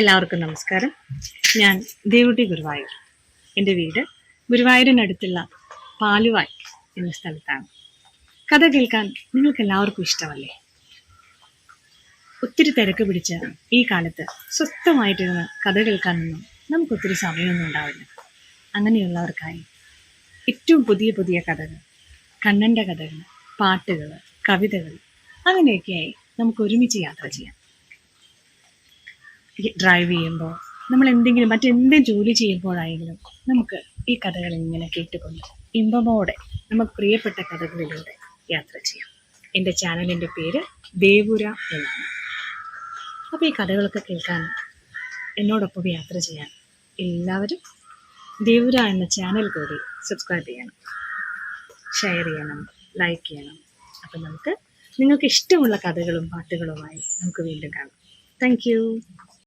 എല്ലാവർക്കും നമസ്കാരം. ഞാൻ ദേവുട്ടി ഗുരുവായൂർ. എന്റെ വീട് ഗുരുവായൂരിനടുത്തുള്ള പാലുവായ് എന്ന സ്ഥലത്താണ്. കഥ കേൾക്കാൻ നിങ്ങൾക്ക് എല്ലാവർക്കും ഇഷ്ടമല്ലേ? ഒത്തിരി തിരക്ക് പിടിച്ച ഈ കാലത്ത് സ്വസ്ഥമായിട്ടിരുന്ന് കഥ കേൾക്കാനൊന്നും നമുക്കൊത്തിരി സമയമൊന്നും ഉണ്ടാവില്ല. അങ്ങനെയുള്ളവർക്കായി ഏറ്റവും പുതിയ പുതിയ കഥകൾ കണ്ണന്റെ കഥകൾ പാട്ടുകൾ കവിതകൾ അങ്ങനെയൊക്കെയായി നമുക്ക് ഒരുമിച്ച് യാത്ര ചെയ്യാം. ഡ്രൈവ് ചെയ്യുമ്പോൾ നമ്മൾ എന്തെങ്കിലും മറ്റെന്ത് ജോലി ചെയ്യുമ്പോഴായെങ്കിലും നമുക്ക് ഈ കഥകൾ ഇങ്ങനെ കേട്ടുകൊണ്ട് ഇമ്പമോടെ നമുക്ക് പ്രിയപ്പെട്ട കഥകളിലൂടെ യാത്ര ചെയ്യാം. എന്റെ ചാനലിന്റെ പേര് ദേവുര എന്നാണ്. അപ്പോൾ ഈ കഥകളൊക്കെ കേൾക്കാൻ എന്നോടൊപ്പം യാത്ര ചെയ്യാൻ എല്ലാവരും ദേവുര എന്ന ചാനൽ കൂടി സബ്സ്ക്രൈബ് ചെയ്യണം ഷെയർ ചെയ്യണം ലൈക്ക് ചെയ്യണം. അപ്പം നമുക്ക് നിങ്ങൾക്ക് ഇഷ്ടമുള്ള കഥകളും പാട്ടുകളുമായി നമുക്ക് വീണ്ടും കാണാം. താങ്ക്